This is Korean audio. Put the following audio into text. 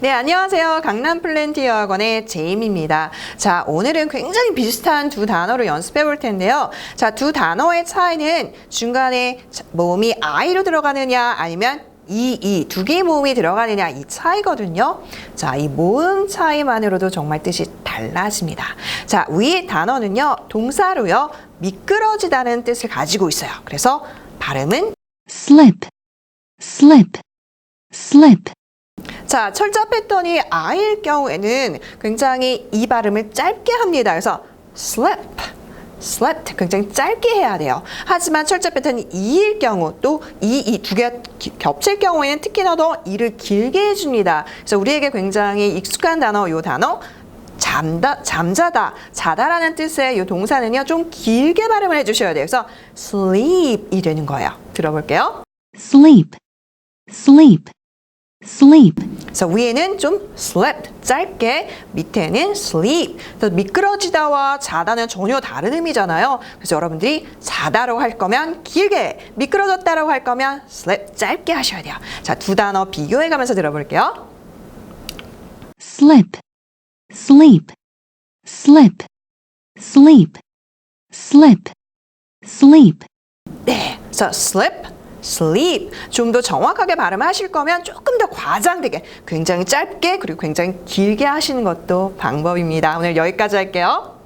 네, 안녕하세요. 강남 플랜티어 학원의 제임입니다. 자, 오늘은 굉장히 비슷한 두 단어를 연습해 볼 텐데요. 자, 두 단어의 차이는 중간에 자- 모음이 I로 들어가느냐 아니면 이, 이 두 개의 모음이 들어가느냐 이 차이거든요. 자, 이 모음 차이만으로도 정말 뜻이 달라집니다. 자, 위 단어는요, 동사로요, 미끄러지다는 뜻을 가지고 있어요. 그래서 발음은 slip, slip, slip, 자, 철자 패턴이 I일 경우에는 굉장히 이 발음을 짧게 합니다. 그래서 slip, slept 굉장히 짧게 해야 돼요. 하지만 철자 패턴이 E일 경우 또 이, 이두 기- 겹칠 경우에는 특히나 더 이를 길게 해줍니다. 그래서 우리에게 굉장히 익숙한 단어, 요 단어 잠다, 잠자다, 자다라는 뜻의 이 동사는요 좀 길게 발음을 해주셔야 돼요. 그래서 sleep이 되는 거예요. 들어볼게요. sleep, sleep, sleep, 그래서 위에는 좀 slept 짧게 밑에는 sleep. 그래서 미끄러지다와 자다는 전혀 다른 의미잖아요. 그래서 여러분들이 자다라고 할 거면 길게 미끄러졌다라고 할 거면 slept 짧게 하셔야 돼요. 자 두 단어 비교해 가면서 들어볼게요. Slip, sleep, slip, sleep, slip, sleep. 네 그래서 slip sleep. 좀 더 정확하게 발음하실 거면 조금 더 과장되게 굉장히 짧게 그리고 굉장히 길게 하시는 것도 방법입니다. 오늘 여기까지 할게요